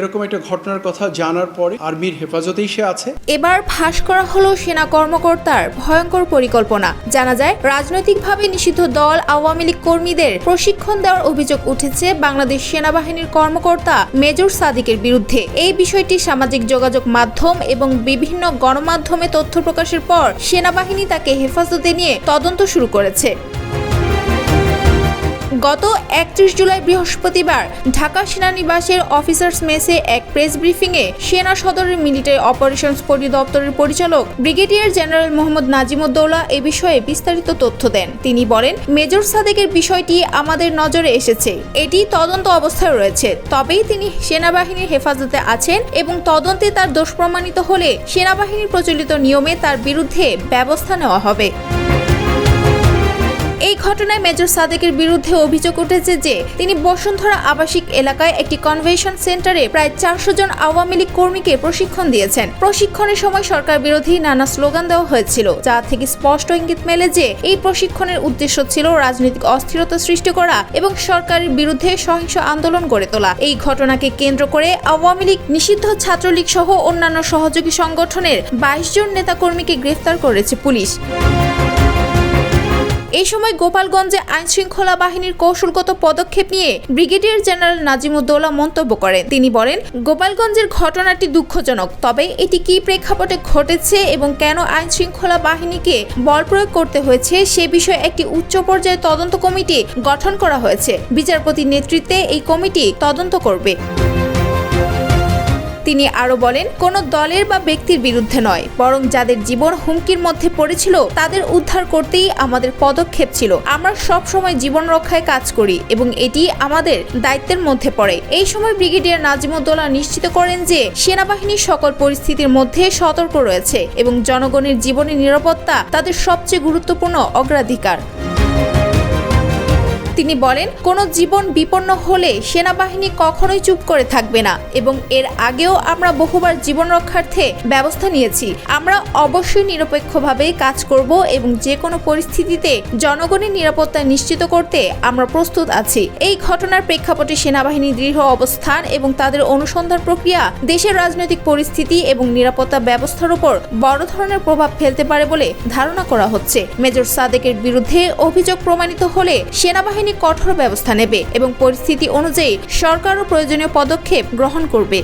এরকম একটা ঘটনার কথা জানার পরে আর্মির হেফাজতেই সে আছে। এবার ফাঁস করা হলো সেনা কর্মকর্তার ভয়ঙ্কর পরিকল্পনা। জানা যায়, রাজনৈতিকভাবে নিষিদ্ধ দল আওয়ামী লীগ কর্মীদের প্রশিক্ষণ দেওয়ার অভিযোগ উঠেছে বাংলাদেশ সেনাবাহিনীর কর্মকর্তা মেজর সাদিকের বিরুদ্ধে। এই বিষয়টি সামাজিক যোগাযোগ মাধ্যম এবং বিভিন্ন গণমাধ্যমে তথ্য প্রকাশের পর সেনাবাহিনী তাকে হেফাজতে নিয়ে তদন্ত শুরু করেছে। গত একত্রিশ জুলাই বৃহস্পতিবার ঢাকা সেনানিবাসের অফিসার্স মেসে এক প্রেস ব্রিফিংয়ে সেনা সদরের মিলিটারি অপারেশনস পরিদপ্তরের পরিচালক ব্রিগেডিয়ার জেনারেল মোহাম্মদ নাজিমুদ্দৌলা এ বিষয়ে বিস্তারিত তথ্য দেন। তিনি বলেন, মেজর সাদেকের বিষয়টি আমাদের নজরে এসেছে। এটি তদন্ত অবস্থায় রয়েছে। তবেই তিনি সেনাবাহিনীর হেফাজতে আছেন এবং তদন্তে তার দোষ প্রমাণিত হলে সেনাবাহিনীর প্রচলিত নিয়মে তার বিরুদ্ধে ব্যবস্থা নেওয়া হবে। ঘটনায় মেজর সাদেকের বিরুদ্ধে অভিযোগ উঠেছে যে, তিনি বসুন্ধরা আবাসিক এলাকায় একটি কনভেনশন সেন্টারে প্রায় চারশো জন আওয়ামী লীগ কর্মীকে প্রশিক্ষণ দিয়েছেন। প্রশিক্ষণের সময় সরকার বিরোধী নানা স্লোগান দেওয়া হয়েছিল, যা থেকে স্পষ্ট ইঙ্গিত মেলে যে, এই প্রশিক্ষণের উদ্দেশ্য ছিল রাজনৈতিক অস্থিরতা সৃষ্টি করা এবং সরকারের বিরুদ্ধে সহিংস আন্দোলন গড়ে তোলা। এই ঘটনাকে কেন্দ্র করে আওয়ামী লীগ, নিষিদ্ধ ছাত্রলীগ সহ অন্যান্য সহযোগী সংগঠনের বাইশ জন নেতাকর্মীকে গ্রেফতার করেছে পুলিশ। এই সময় গোপালগঞ্জে আইন শৃঙ্খলা বাহিনীর কৌশলগত পদক্ষেপ নিয়ে ব্রিগেডিয়ার জেনারেল নাজিমুদ্দৌলা মন্তব্য করেন। তিনি বলেন, গোপালগঞ্জের ঘটনাটি দুঃখজনক, তবে এটি কি প্রেক্ষাপটে ঘটেছে এবং কেন আইন শৃঙ্খলা বাহিনীকে বল প্রয়োগ করতে হয়েছে সে বিষয়ে একটি উচ্চ পর্যায়ে তদন্ত কমিটি গঠন করা হয়েছে। বিচারপতির নেতৃত্বে এই কমিটি তদন্ত করবে। তিনি আরও বলেন, কোনো দলের বা ব্যক্তির বিরুদ্ধে নয়, বরং যাদের জীবন হুমকির মধ্যে পড়েছিল, তাদের উদ্ধার করতেই আমাদের পদক্ষেপ ছিল। আমরা সব সময় জীবন রক্ষায় কাজ করি এবং এটি আমাদের দায়িত্বের মধ্যে পড়ে। এই সময় ব্রিগেডিয়ার নাজিমুদ্দৌলা নিশ্চিত করেন যে সেনাবাহিনী সকল পরিস্থিতির মধ্যে সতর্ক রয়েছে এবং জনগণের জীবনের নিরাপত্তা তাদের সবচেয়ে গুরুত্বপূর্ণ অগ্রাধিকার। তিনি বলেন, কোনো জীবন বিপন্ন হলে সেনাবাহিনী কখনোই চুপ করে থাকবে না এবং এর আগেও আমরা বহুবার জীবন রক্ষার্থে ব্যবস্থা নিয়েছি। আমরা অবশ্যই নিরপেক্ষভাবে কাজ করব এবং যে কোনো পরিস্থিতিতে জনগণের নিরাপত্তা নিশ্চিত করতে আমরা প্রস্তুত আছি। এই ঘটনার প্রেক্ষাপটে সেনাবাহিনীর দৃঢ় অবস্থান এবং তাদের অনুসন্ধান প্রক্রিয়া দেশের রাজনৈতিক পরিস্থিতি এবং নিরাপত্তা ব্যবস্থার উপর বড় ধরনের প্রভাব ফেলতে পারে বলে ধারণা করা হচ্ছে। মেজর সাদেকের বিরুদ্ধে অভিযোগ প্রমাণিত হলে কঠোর ব্যবস্থা নেবে এবং পরিস্থিতি অনুযায়ী সরকারও প্রয়োজনীয় পদক্ষেপ গ্রহণ করবে।